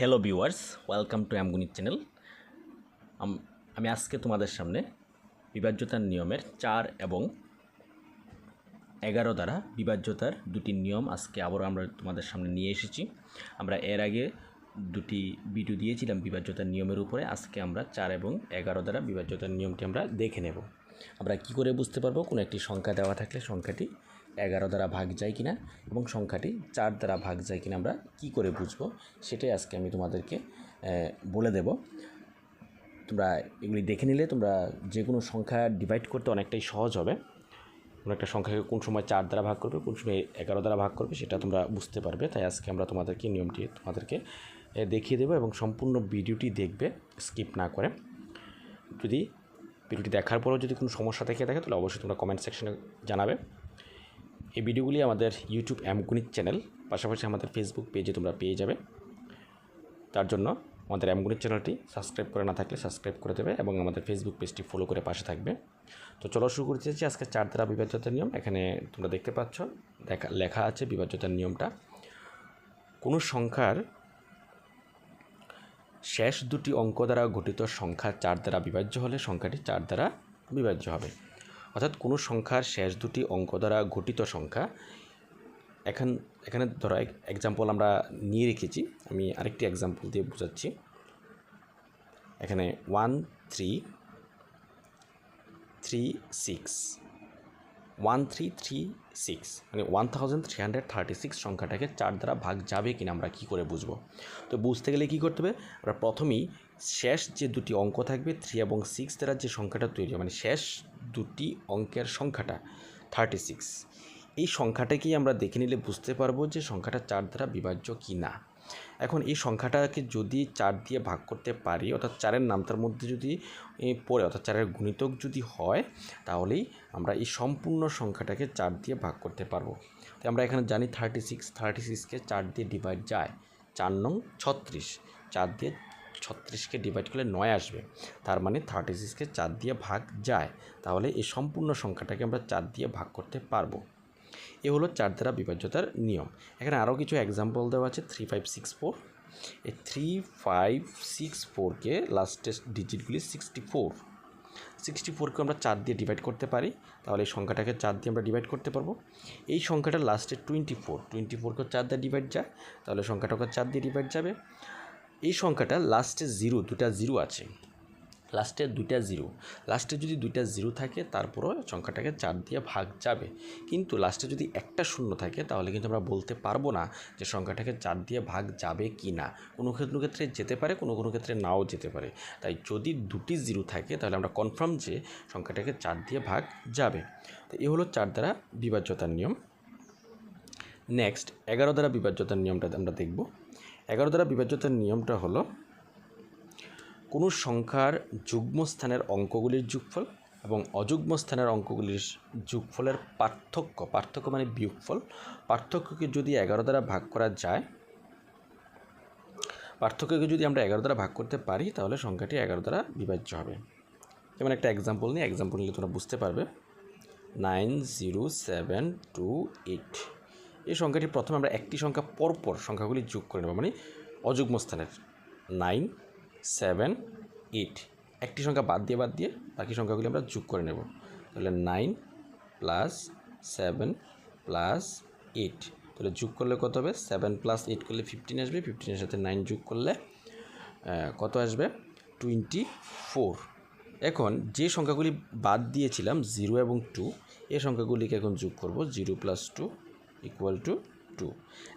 Hello viewers welcome to অ্যামগুনিট channel আমি আজকে তোমাদের সামনে বিভাজ্যতার নিয়মের চার এবং এগারো দ্বারা বিভাজ্যতার দুটি নিয়ম আজকে আবারও আমরা তোমাদের সামনে নিয়ে এসেছি। আমরা এর আগে দুটি ভিডিও দিয়েছিলাম বিভাজ্যতার নিয়মের উপরে। আজকে আমরা চার এবং এগারো দ্বারা বিভাজ্যতার নিয়মটি আমরা দেখে নেব। আমরা কি করে বুঝতে পারব? কোনো একটি সংখ্যা দেওয়া থাকলে সংখ্যাটি এগারো দ্বারা ভাগ যায় কিনা এবং সংখ্যাটি চার দ্বারা ভাগ যায় কিনা আমরা কি করে বুঝব, সেটাই আজকে আমি তোমাদেরকে বলে দেব। তোমরা এগুলি দেখে নিলে তোমরা যে কোনো সংখ্যা ডিভাইড করতে অনেকটাই সহজ হবে। কোনো একটা সংখ্যাকে কোন সময় চার দ্বারা ভাগ করবে, কোন সময় এগারো দ্বারা ভাগ করবে, সেটা তোমরা বুঝতে পারবে। তাই আজকে আমরা তোমাদেরকে নিয়মটি তোমাদেরকে দেখিয়ে দেবো এবং সম্পূর্ণ ভিডিওটি দেখবে স্কিপ না করে। যদি ভিডিওটি দেখার পরেও যদি কোনো সমস্যা থেকে থাকে, তাহলে অবশ্যই তোমরা কমেন্ট সেকশনে জানাবে। এই ভিডিওগুলি আমাদের ইউটিউব অ্যামগুনিত চ্যানেল, পাশাপাশি আমাদের ফেসবুক পেজে তোমরা পেয়ে যাবে। তার জন্য আমাদের অ্যামগুনিত চ্যানেলটি সাবস্ক্রাইব করে না থাকলে সাবস্ক্রাইব করে দেবে এবং আমাদের ফেসবুক পেজটি ফলো করে পাশে থাকবে। তো চলো শুরু করতে চাইছি আজকে চার দ্বারা বিভাজ্যতার নিয়ম। এখানে তোমরা দেখতে পাচ্ছ, দেখা, লেখা আছে বিভাজ্যতার নিয়মটা। কোনো সংখ্যার শেষ দুটি অঙ্ক দ্বারা গঠিত সংখ্যা চার দ্বারা বিভাজ্য হলে সংখ্যাটি চার দ্বারা বিভাজ্য হবে। অর্থাৎ কোনো সংখ্যার শেষ দুটি অঙ্ক দ্বারা গঠিত সংখ্যা, এখন, এখানে ধরো এক্সাম্পল আমরা নিয়ে রেখেছি, আমি আরেকটি এক্সাম্পল দিয়ে বোঝাচ্ছি। এখানে one three three six one three three six মানে one thousand three hundred thirty six সংখ্যাটাকে চার দ্বারা ভাগ যাবে কিনা আমরা কী করে বুঝব? তো বুঝতে গেলে কী করতে হবে? আমরা প্রথমেই শেষ যে দুটি অঙ্ক থাকবে থ্রি এবং সিক্স দ্বারা যে সংখ্যাটা তৈরি মানে শেষ দুটি অঙ্কের সংখ্যাটা থার্টি সিক্স এই সংখ্যাটাকেই আমরা দেখে নিলে বুঝতে পারব যে সংখ্যাটা চার দ্বারা বিভাজ্য কি না। এখন এই সংখ্যাটাকে যদি চার দিয়ে ভাগ করতে পারি, অর্থাৎ চারের নামতার মধ্যে যদি পড়ে, অর্থাৎ চারের গুণিতক যদি হয়, তাহলেই আমরা এই সম্পূর্ণ সংখ্যাটাকে চার দিয়ে ভাগ করতে পারব। তো আমরা এখানে জানি থার্টি সিক্স থার্টি সিক্সকে চার দিয়ে ডিভাইড যায়, চার নং ছত্রিশ। চার দিয়ে ছত্রিশকে ডিভাইড করলে নয় আসবে। তার মানে থার্টি সিক্সকে চার দিয়ে ভাগ যায়। তাহলে এই সম্পূর্ণ সংখ্যাটাকে আমরা চার দিয়ে ভাগ করতে পারব। এ হলো চার দ্বারা বিভাজ্যতার নিয়ম। এখানে আরও কিছু এক্সাম্পল দেওয়া আছে থ্রি ফাইভ সিক্স ফোর এই থ্রি ফাইভ সিক্স ফোরকে লাস্টের ডিজিটগুলি সিক্সটি ফোর সিক্সটি ফোরকে আমরা চার দিয়ে ডিভাইড করতে পারি। তাহলে এই সংখ্যাটাকে চার দিয়ে আমরা ডিভাইড করতে পারব। এই সংখ্যাটা লাস্টে টোয়েন্টি ফোর টোয়েন্টি ফোরকে চার দিয়ে ডিভাইড যায়। তাহলে সংখ্যাটাকে চার দিয়ে ডিভাইড যাবে। এই সংখ্যাটা লাস্টে জিরো দুটা জিরো আছে। লাস্টে দুইটা জিরো লাস্টে যদি দুইটা জিরো থাকে, তারপরও সংখ্যাটাকে চার দিয়ে ভাগ যাবে। কিন্তু লাস্টে যদি একটা শূন্য থাকে, তাহলে কিন্তু আমরা বলতে পারব না যে সংখ্যাটাকে চার দিয়ে ভাগ যাবে কি না। কোনো কোনো ক্ষেত্রে যেতে পারে, কোনো কোনো ক্ষেত্রে নাও যেতে পারে। তাই যদি দুটি জিরো থাকে, তাহলে আমরা কনফার্ম যে সংখ্যাটাকে চার দিয়ে ভাগ যাবে। তো এ হলো চার দ্বারা বিভাজ্যতার নিয়ম। নেক্সট এগারো দ্বারা বিভাজ্যতার নিয়মটা আমরা দেখব। এগারো দ্বারা বিভাজ্যতার নিয়মটা হলো, কোনো সংখ্যার যুগ্ম স্থানের অঙ্কগুলির যোগফল এবং অযুগ্ম স্থানের অঙ্কগুলির যোগফলের পার্থক্য পার্থক্য মানে বিয়োগফল, পার্থক্যকে যদি এগারো দ্বারা ভাগ করা যায়, পার্থক্যকে যদি আমরা এগারো দ্বারা ভাগ করতে পারি, তাহলে সংখ্যাটি এগারো দ্বারা বিভাজ্য হবে। যেমন একটা এক্সাম্পল নিই এক্সাম্পল নিলে তোমরা বুঝতে পারবে। Nine zero seven two eight এই সংখ্যাটি প্রথমে আমরা একটি সংখ্যা পরপর সংখ্যাগুলি যোগ করে নেব মানে অযুগ্ম স্থানের নাইন সেভেন এইট একটি সংখ্যা বাদ দিয়ে বাদ দিয়ে বাকি সংখ্যাগুলি আমরা যোগ করে নেব। তাহলে nine plus seven plus eight তাহলে যোগ করলে কত হবে? সেভেন প্লাস এইট করলে ফিফটিন আসবে। ফিফটিনের সাথে নাইন যোগ করলে কত আসবে? টোয়েন্টি ফোর এখন যে সংখ্যাগুলি বাদ দিয়েছিলাম জিরো এবং টু এই সংখ্যাগুলিকে এখন যোগ করব zero plus two equal to two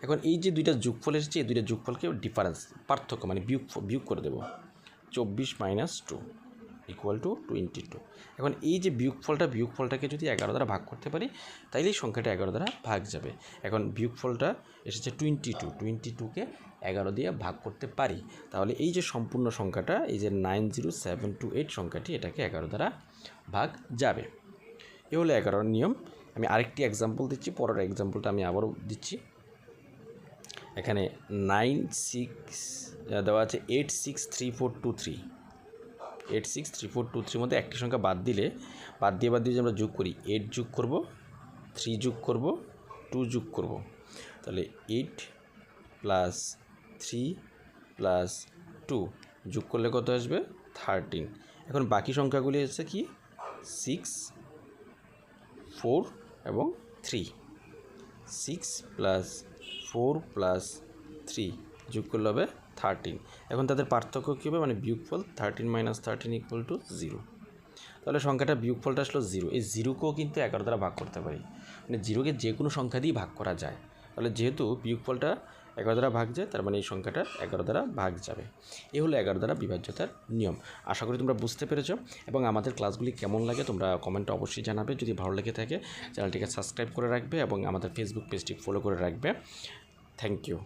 এখন এই যে দুইটা যোগফল এসেছে, এই দুইটা যোগফলকে ডিফারেন্স পার্থক্য মানে বিয়োগ বিয়োগ করে দেবো। চব্বিশ minus two equal to twenty two এখন এই যে বিয়োগফলটা, বিয়োগফলটাকে যদি এগারো দ্বারা ভাগ করতে পারি, তাইলেই সংখ্যাটা এগারো দ্বারা ভাগ যাবে। এখন বিয়োগফলটা এসেছে টোয়েন্টি টু টোয়েন্টি টুকে এগারো দিয়ে ভাগ করতে পারি, তাহলে এই যে সম্পূর্ণ সংখ্যাটা, এই যে nine zero seven two eight সংখ্যাটি, এটাকে এগারো দ্বারা ভাগ যাবে। এ হলো এগারোর নিয়ম। আমি আরেকটি এক্সাম্পল দিচ্ছি, পরের এক্সাম্পলটা আমি আবারও দিচ্ছি। এখানে নাইন সিক্স দেওয়া আছে eight six three four two three eight six three four two থ্রির মধ্যে একটি সংখ্যা বাদ দিলে, বাদ দিয়ে বাদ দিয়ে আমরা যোগ করি এইট যোগ করব থ্রি যোগ করব টু যোগ করব। তাহলে eight plus three plus two যোগ করলে কত আসবে? থার্টিন এখন বাকি সংখ্যাগুলি হচ্ছে কি? সিক্স ফোর এবং three six plus four plus three যোগ করলে হবে থার্টিন এখন তাদের পার্থক্য কী হবে? মানে বিয়োগফল thirteen minus thirteen equal to zero তাহলে সংখ্যাটা বিয়োগফলটা আসলো জিরো এই জিরোকেও কিন্তু এগারো দ্বারা ভাগ করতে পারি। মানে জিরোকে যে কোনো সংখ্যা দিয়েই ভাগ করা যায়। তাহলে যেহেতু বিয়োগফলটা এগারো দ্বারা ভাগ যায়, তার মানে এই সংখ্যাটা এগারো দ্বারা ভাগ যাবে। এ হলো এগারো দ্বারা বিভাজ্যতার নিয়ম। আশা করি তোমরা বুঝতে পেরেছ এবং আমাদের ক্লাসগুলি কেমন লাগে তোমরা কমেন্টে অবশ্যই জানাবে। যদি ভালো লেগে থাকে, চ্যানেলটিকে সাবস্ক্রাইব করে রাখবে এবং আমাদের ফেসবুক পেজটি ফলো করে রাখবে। Thank you